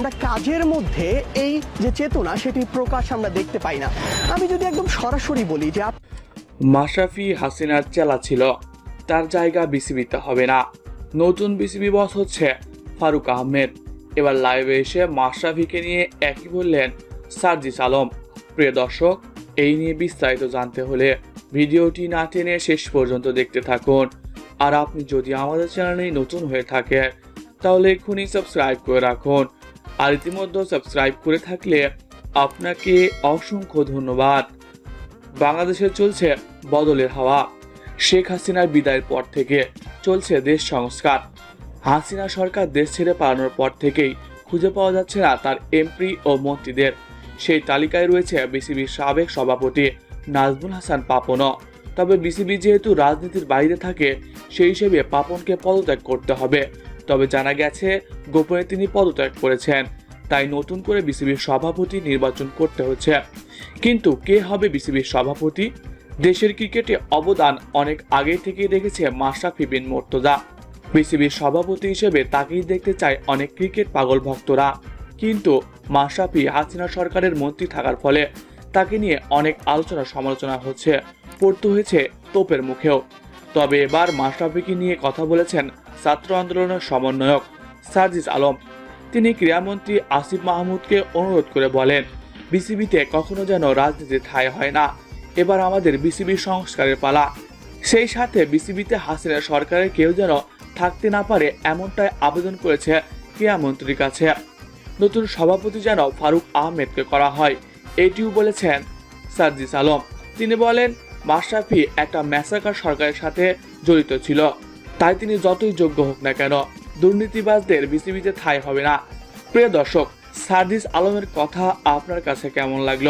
আমরা কাজের মধ্যে এই যে চেতনা সেটি প্রকাশ আমরা দেখতে পাই না। আমি যদি একদম সরাসরি বলি যে মাশরাফি হাসিনার চেলা ছিল, তার জায়গা বিসিবিতে হবে না। নতুন বিসিবি বস হচ্ছে ফারুক আহমেদ। এবার লাইভে এসে মাশরাফিকে নিয়ে একই বললেন সার্জিস আলম। প্রিয় দর্শক, এই নিয়ে বিস্তারিত জানতে হলে ভিডিওটি না টেনে শেষ পর্যন্ত দেখতে থাকুন। আর আপনি যদি আমাদের চ্যানেলে নতুন হয়ে থাকেন, তাহলে এক্ষুনি সাবস্ক্রাইব করে রাখুন। আর ইতিমধ্যে সাবস্ক্রাইব করে থাকলে আপনাকে অসংখ্য ধন্যবাদ। বাংলাদেশে চলছে বদলের হাওয়া। শেখ হাসিনার বিদায়ের পর থেকে চলছে দেশ সংস্কার। হাসিনা সরকার দেশ ছেড়ে পালানোর পর থেকেই খুঁজে পাওয়া যাচ্ছে না তার এমপি ও মন্ত্রীদের। সেই তালিকায় রয়েছে বিসিবির সাবেক সভাপতি নাজমুল হাসান পাপনও। তবে বিসিবি যেহেতু রাজনীতির বাইরে থাকে, সেই হিসেবে পাপনকে পদত্যাগ করতে হবে। তবে জানা গেছে, গোপনে তিনি পদত্যাগ করেছেন। তাই নতুন করে বিসিবির সভাপতি নির্বাচন করতে হচ্ছে। কিন্তু কে হবে বিসিবির সভাপতি? দেশের ক্রিকেটে অবদান অনেক আগে থেকেই রেখেছে মাশরাফি বিন মোর্তজা। বিসিবির সভাপতি হিসেবে তাকেই দেখতে চায় অনেক ক্রিকেট পাগল ভক্তরা। কিন্তু মাশরাফি হাসিনা সরকারের মন্ত্রী থাকার ফলে তাকে নিয়ে অনেক আলোচনা সমালোচনা হচ্ছে, পড়তে হয়েছে তোপের মুখেও। তবে এবার মাশরাফিকে নিয়ে কথা বলেছেন ছাত্র আন্দোলনের সমন্বয়ক সার্জিস আলম। তিনি ক্রীড়ামন্ত্রী আসিফ মাহমুদকে অনুরোধ করে বলেন, বিসিবিতে কখনো যেন রাজনীতির ঠাঁই হয় না। এবার আমাদের বিসিবি সংস্কারের পালা। সেই সাথে বিসিবিতে হাসিনা সরকারের কেউ যেন থাকতে না পারে এমনটাই আবেদন করেছে ক্রীড়ামন্ত্রীর কাছে। নতুন সভাপতি যেন ফারুক আহমেদকে করা হয়, এটিও বলেছেন সার্জিস আলম। তিনি বলেন, মাশরাফি একটা ম্যাসাকার সরকারের সাথে জড়িত ছিল। তাই তিনি যতই যোগ্য হোক না কেন, দুর্নীতিবাজদের বিসিবিতে ঠাঁই হবে না। প্রিয় দর্শক সার্জিস আলমের কথা আপনার কাছে কেমন লাগল?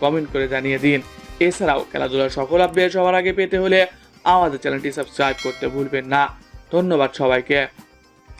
কমেন্ট করে জানিয়ে দিন। এছাড়াও খেলাধুলার সকল আপডেট সবার আগে পেতে হলে আমাদের চ্যানেলটি সাবস্ক্রাইব করতে ভুলবেন না। ধন্যবাদ সবাইকে।